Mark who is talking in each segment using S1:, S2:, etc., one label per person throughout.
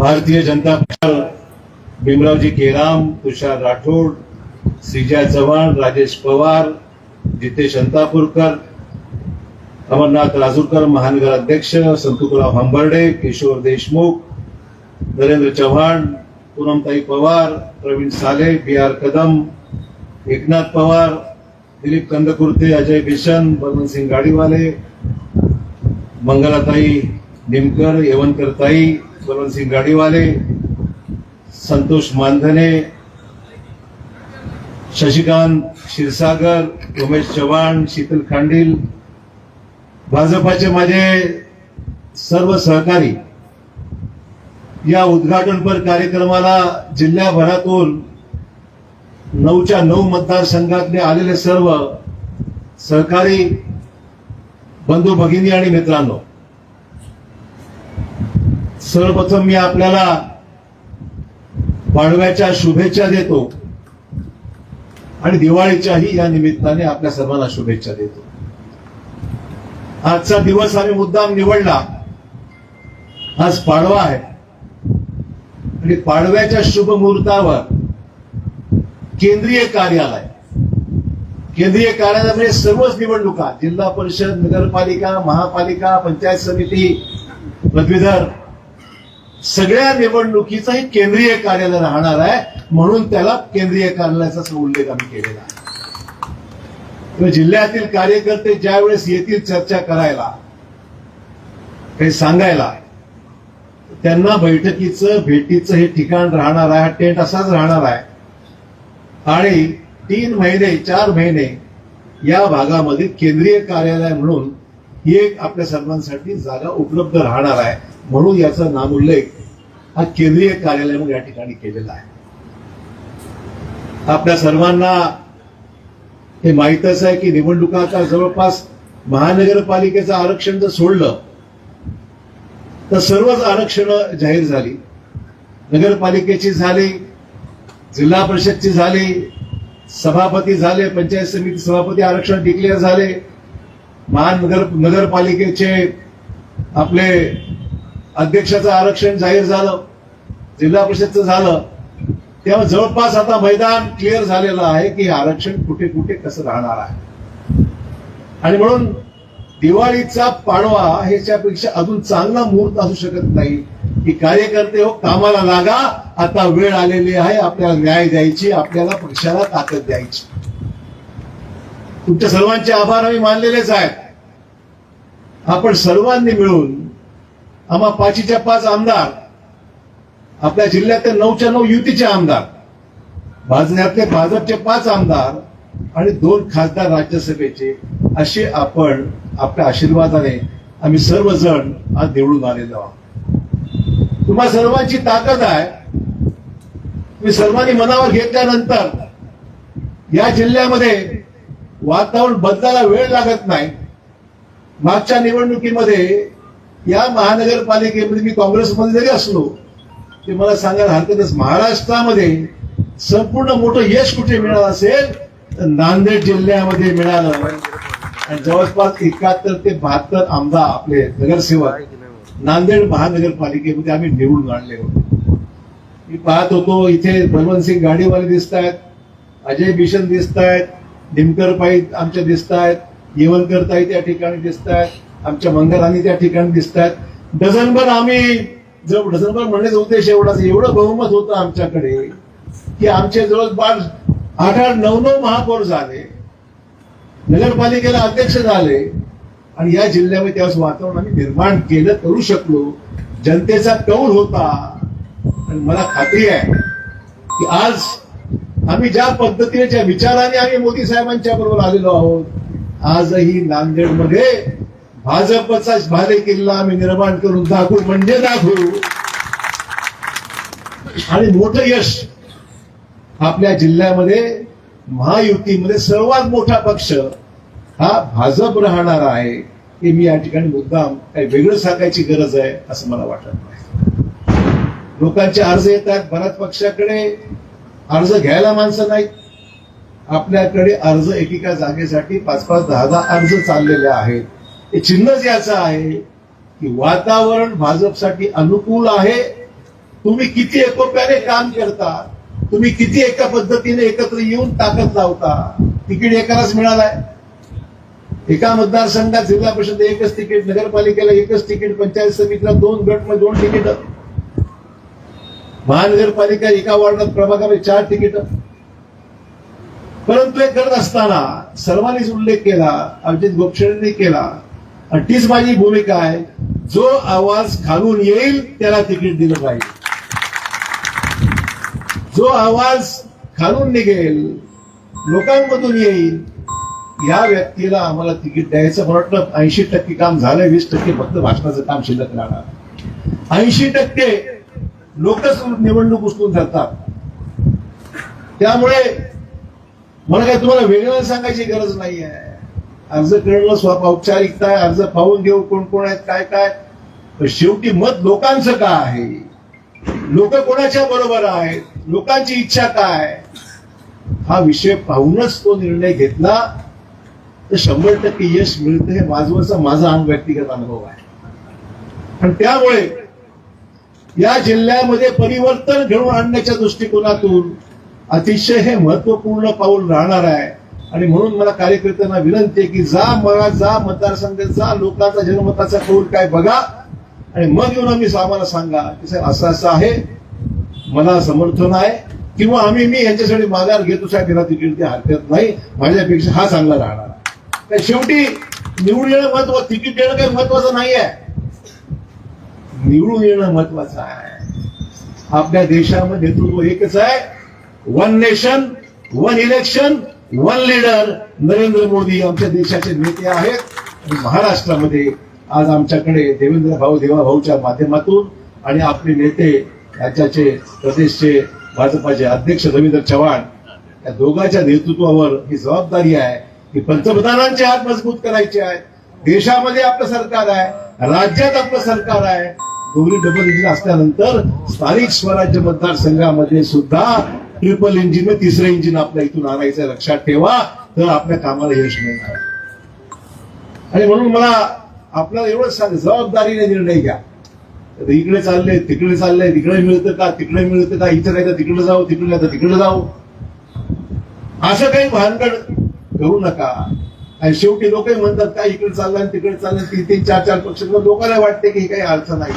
S1: भारतीय जनता पक्ष भीमरावजी केराम तुषार राठोड सीजा चव्हाण राजेश पवार जितेश अंतापूरकर अमरनाथ राजूरकर महानगर अध्यक्ष संतुकराव हंबर्डे किशोर देशमुख नरेंद्र चव्हाण पूनमताई पवार प्रवीण साले बी आर कदम एकनाथ पवार दिलीप कंदकुर्ते अजय किशन बलवंतसिंग गाडीवाले मंगलाताई निमकर यवनकरताई बलवंतसिंग गाडीवाले संतोष मानधने शशिकांत क्षीरसागर उमेश चव्हाण शीतल खांडील भाजपाचे माझे सर्व सहकारी या उद्घाटनपर कार्यक्रमाला जिल्ह्याभरातून नऊच्या नऊ मतदारसंघातले आलेले सर्व सहकारी बंधू भगिनी आणि मित्रांनो सर्वप्रथम मी आपल्याला पाडव्याच्या शुभेच्छा देतो आणि दिवाळीच्याही या निमित्ताने आपल्या सर्वांना शुभेच्छा देतो. आजचा दिवस आम्ही मुद्दाम निवडला. आज पाडवा आहे. आणि पाडव्याच्या शुभ मुहूर्तावर केंद्रीय कार्यालय केंद्रीय कार्यालय म्हणजे सर्वच निवडणुका जिल्हा परिषद नगरपालिका महापालिका पंचायत समिती पदवीधर सगळ्या निवडणुकीचं हे केंद्रीय कार्यालय राहणार आहे. म्हणून त्याला केंद्रीय कार्यालयाचा उल्लेख आम्ही केलेला आहे. जिल्ह्यातील कार्यकर्ते ज्यावेळेस येतील चर्चा करायला काही सांगायला त्यांना बैठकीचं भेटीचं हे ठिकाण राहणार आहे हा टेंट असाच राहणार आहे. आणि तीन महिने चार महिने या भागामध्ये केंद्रीय कार्यालय म्हणून ही एक आपल्या सर्वांसाठी जागा उपलब्ध राहणार आहे. म्हणून याचा नामोल्लेख हा केंद्रीय कार्यालय म्हणून या ठिकाणी केलेला आहे. आपल्या सर्वांना हे माहीतच आहे की निवडणुका आता जवळपास महानगरपालिकेचं आरक्षण जर सोडलं तर सर्वच आरक्षण जाहीर झाली. नगरपालिकेची झाली जिल्हा परिषदची झाली सभापती झाले पंचायत समिती सभापती आरक्षण डिक्लेअर झाले. महानगर नगरपालिकेचे आपले अध्यक्षाचं आरक्षण जाहीर झालं जिल्हा परिषदचं झालं. तेव्हा जवळपास आता मैदान क्लिअर झालेलं आहे की आरक्षण कुठे कुठे कसं राहणार आहे. आणि म्हणून दिवाळीचा पाडवा ह्याच्यापेक्षा अजून चांगला मुहूर्त असू शकत नाही. की कार्यकर्ते हो कामाला लागा आता वेळ आलेली आहे आपल्याला न्याय द्यायची आपल्याला पक्षाला ताकद द्यायची. तुमच्या सर्वांचे आभार आम्ही मानलेलेच आहेत. आपण सर्वांनी मिळून आम्हा पाचीच्या पाच आमदार आपल्या जिल्ह्यातले नऊच्या नऊ युतीचे आमदार भाजण्यातले भाजपचे पाच आमदार आणि दोन खासदार राज्यसभेचे असे आपण आपल्या आशीर्वादाने आम्ही सर्वजण आज निवडून आलेलो आहोत. तुम्हा सर्वांची ताकद आहे. तुम्ही सर्वांनी मनावर घेतल्यानंतर या जिल्ह्यामध्ये वातावरण बदलायला वेळ लागत नाही. मागच्या निवडणुकीमध्ये या महानगरपालिकेमध्ये मी काँग्रेसमध्ये जरी असलो ते मला सांगायला हरकतच महाराष्ट्रामध्ये संपूर्ण मोठं यश कुठे मिळालं असेल तर नांदेड जिल्ह्यामध्ये मिळालं. आणि जवळपास एकाहत्तर ते बहात्तर आमदार आपले नगरसेवक नांदेड महानगरपालिकेमध्ये आम्ही निवडून आणले होते. मी पाहत होतो इथे बलवंतसिंग गाडीवाले दिसत आहेत अजय भीषण दिसत आहेत निमकर पाई आमच्या दिसत आहेत येवलकर ताई त्या ठिकाणी दिसत आहेत. आमच्या मंगलांनी त्या ठिकाणी दिसत आहेत डझनभर आम्ही जर डझनभर म्हणण्याचा उद्देश एवढाच एवढं बहुमत होतं आमच्याकडे की आमचे जवळपास आठ आठ नऊ नऊ महापौर झाले. नगरपालिकेला अध्यक्ष झाले. आणि या जिल्ह्यामध्ये त्यावेळेस वातावरण आम्ही निर्माण केलं करू शकलो. जनतेचा कौल होता. आणि मला खात्री आहे की आज आम्ही ज्या पद्धतीने ज्या विचाराने आम्ही मोदी साहेबांच्या बरोबर आलेलो आहोत आजही नांदेडमध्ये भाजपचा भाले किल्ला आम्ही निर्माण करून दाखवू म्हणजे दाखवू. आणि मोठं यश आपल्या जिल्ह्यामध्ये महायुतीमध्ये सर्वात मोठा पक्ष हा भाजप राहणार आहे हे मी या ठिकाणी मुद्दाम काही वेगळं सांगायची गरज आहे असं मला वाटत नाही. लोकांचे अर्ज येतात भरत बऱ्याच पक्षाकडे अर्ज घ्यायला माणसं नाहीत. आपल्याकडे अर्ज एकेका जागेसाठी पाच पाच दहा दहा अर्ज चाललेले आहेत. हे चिन्हच याचं आहे की वातावरण भाजपसाठी अनुकूल आहे. तुम्ही किती एकोप्याने काम करता तुम्ही किती एका पद्धतीने एकत्र येऊन ताकद लावता तिकीट एकालाच मिळालाय एका मतदारसंघात जिल्हा परिषद एकच तिकीट नगरपालिकेला एकच तिकीट पंचायत समितीला दोन गटमध्ये दोन तिकीट. महानगरपालिका एका वॉर्डात प्रभागामध्ये चार तिकीट. परंतु हे करत असताना सर्वांनीच उल्लेख केला अभिजित गोपछेडींनी केला आणि तीच माझी भूमिका आहे. जो आवाज खालून येईल त्याला तिकीट दिलं पाहिजे. जो आवाज खालून निघेल लोकांमधून येईल या व्यक्तीला आम्हाला तिकीट द्यायचं. मला ऐंशी टक्के काम झालंय वीस टक्के फक्त भाषणाचं काम शिल्लक राहणार. ऐंशी टक्के लोकच निवडणूक उचलून धरतात. त्यामुळे मला काय तुम्हाला वेगळं सांगायची गरज नाही आहे अर्ज करणं स्वतः औपचारिकता आहे. अर्ज पाहून घेऊ कोण कोण आहेत काय काय. पण शेवटी मत लोकांचं काय आहे? लोक कोणाच्या बरोबर आहेत? लोकांची इच्छा काय? हा विषय पाहूनच तो निर्णय घेतला तर शंभर टक्के यश मिळतं हे माझवरचा माझा अंग व्यक्तिगत अनुभव आहे. पण त्यामुळे या जिल्ह्यामध्ये परिवर्तन घडवून आणण्याच्या दृष्टिकोनातून अतिशय हे महत्त्वपूर्ण पाऊल राहणार आहे. आणि म्हणून मला कार्यकर्त्यांना विनंती आहे की जा मला जा मतदारसंघात जा लोकांचा जनमताचा कौल काय बघा. आणि मग येऊन आम्ही आम्हाला सांगा. की साहेब असं असं आहे. मला समर्थन आहे. किंवा आम्ही मी यांच्यासाठी माघार घेतो साहेब तिला तिकीट ते हरकत नाही. माझ्यापेक्षा हा चांगला राहणार. तर शेवटी निवडून येणं महत्त्व तिकीट देणं काही महत्वाचं नाही आहे. निवडून येणं महत्वाचं आहे. आपल्या देशामध्ये नेतृत्व एकच आहे. One nation one election one leader Narendra Modi आमच्या देशाचे नेते आहेत. महाराष्ट्रामध्ये आज आमच्याकडे देवेंद्र भाऊ देवा भाऊच्या माध्यमातून आणि आपले नेते राज्याचे प्रदेशचे भाजपाचे अध्यक्ष रवींद्र चव्हाण या दोघांच्या नेतृत्वावर ही जबाबदारी आहे की पंतप्रधानांचे हात मजबूत करायचे आहेत देशामध्ये आपलं सरकार आहे राज्यात आपलं सरकार आहे. दोन्ही डबल इंजिन असल्यानंतर स्थानिक स्वराज्य मतदारसंघामध्ये सुद्धा ट्रिपल इंजिन तिसरं इंजिन आपल्या इथून आणायचं लक्षात ठेवा तर आपल्या कामाला यश मिळणार. आणि म्हणून मला आपल्याला एवढंच सांग जबाबदारीने निर्णय घ्या. आता इकडे चालले तिकडे चालले तिकडे मिळतं का तिकडे मिळतं का इथं नाही तर तिकडे जाऊ तिकडे नाही तर तिकडे जाऊ. असं काही भानगड करू नका. आणि शेवटी लोकही म्हणतात काय इकडे चाललं आणि तिकडे चाललं तीन तीन चार चार पक्ष. लोकांना वाटते की ही काही अडचण नाही.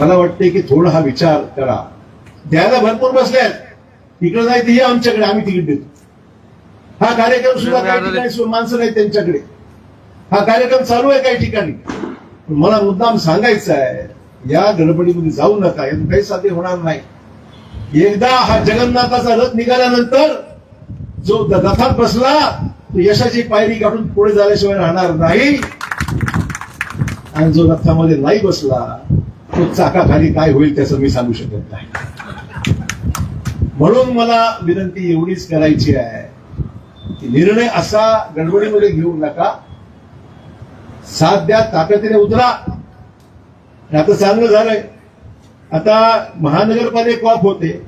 S1: मला वाटते की थोडा हा विचार करा. द्यायला भरपूर बसल्यात तिकडे नाही ते हे आमच्याकडे आम्ही तिकीट देतो. हा कार्यक्रम सुद्धा काही ठिकाणी माणसं नाही त्यांच्याकडे. हा कार्यक्रम चालू आहे काही ठिकाणी. पण मला मुद्दाम सांगायचं आहे या गडबडीमध्ये जाऊ नका यातून काही साध्य होणार नाही. एकदा हा जगन्नाथाचा रथ निघाल्यानंतर जो रथात बसला तो यशाची पायरी गाठून पुढे झाल्याशिवाय राहणार नाही. आणि जो रथामध्ये नाही बसला तो चाकाखाली काय होईल त्याचं मी सांगू शकत नाही. म्हणून मला विनंती एवढीच करायची आहे की निर्णय असा गडबडीमध्ये घेऊ नका. साथ द्या ताकदीने उतरा. आता चांगलं झालंय. आता महानगरपालिका कॉप होते.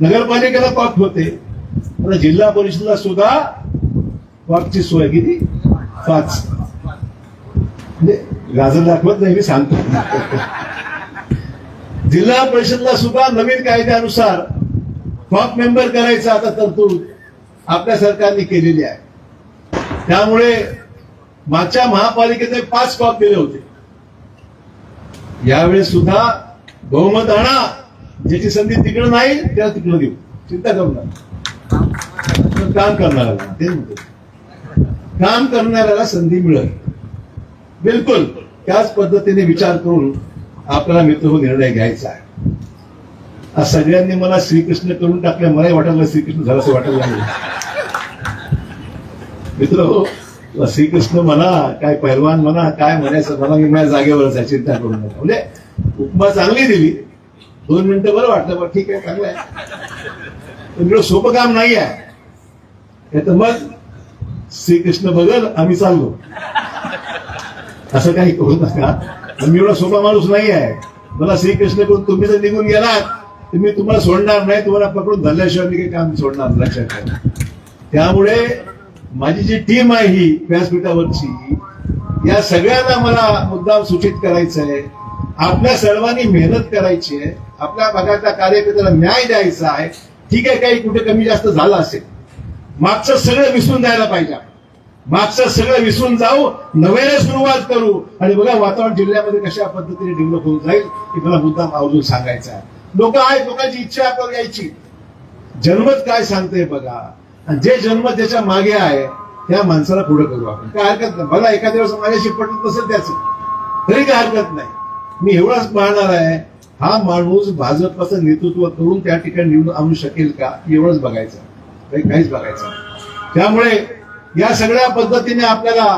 S1: नगरपालिकेला कॉप होते. आता जिल्हा परिषदला सुद्धा कॉपची सोय किती? पाच. म्हणजे गाजर दाखवत नाही मी सांगतो. जिल्हा परिषदला सुद्धा नवीन कायद्यानुसार कॉप मेंबर करायचा आता तरतूद आपल्या सरकारने केलेली आहे. त्यामुळे मागच्या महापालिकेचे पाच कॉप दिले होते. यावेळेस सुद्धा बहुमत आणा. ज्याची संधी तिकडं नाही त्याला तिकडं देऊ. चिंता करू नका. काम करणाऱ्याला ते म्हणतो. काम करणाऱ्याला संधी मिळेल. बिलकुल त्याच पद्धतीने विचार करून आपल्याला मित्र हो निर्णय घ्यायचा आहे. आज सगळ्यांनी मला श्रीकृष्ण करून टाकल्या मलाही वाटायला श्रीकृष्ण झालं असं वाटायला लागलं. मित्र हो श्रीकृष्ण म्हणा काय पैलवान म्हणा काय म्हणायचं मला मी माझ्या जागेवरच आहे चिंता करू नका. म्हणजे उपमा चांगली दिली. दोन मिनिटं बरं वाटलं बरं ठीक आहे चांगलं आहे. पण एवढं सोपं काम नाही आहे. नाही तर मग श्रीकृष्ण बघल आम्ही चाललो. असं काही करू नका. मी एवढा सोपा माणूस नाही आहे. मला श्रीकृष्ण करून तुम्ही जर निघून गेलात. ते मी तुम्हाला सोडणार नाही तुम्हाला पकडून धरल्याशिवाय मी काही काम सोडणार लक्षात ठेवा. त्यामुळे माझी जी टीम आहे ही व्यासपीठावरची या सगळ्यांना मला मुद्दाम सूचित करायचं आहे. आपल्या सर्वांनी मेहनत करायची आहे. आपल्या भागातल्या कार्यकर्त्याला न्याय द्यायचा आहे. ठीक आहे काही कुठे कमी जास्त झालं असेल. मागचं सगळं विसरून जायला पाहिजे मागचं सगळं विसरून जाऊ नव्याने सुरुवात करू. आणि बघा वातावरण जिल्ह्यामध्ये कशा पद्धतीने डेव्हलप होऊन जाईल हे मला मुद्दाम आवर्जून सांगायचं आहे. लोक आहेत लोकांची इच्छा आपल्याला यायची जन्मत काय सांगते बघा. आणि जे जन्म त्याच्यामागे आहे त्या माणसाला पुढे करू आपण. काय हरकत नाही. मला एखाद्या वेळेस माझ्याशी पटत नसेल त्याच. तरी काय हरकत नाही. मी एवढाच पाहणार आहे. हा माणूस भाजपचं नेतृत्व करून त्या ठिकाणी निवडून आणू शकेल का एवढंच बघायचं. काहीच बघायचं त्यामुळे या सगळ्या पद्धतीने आपल्याला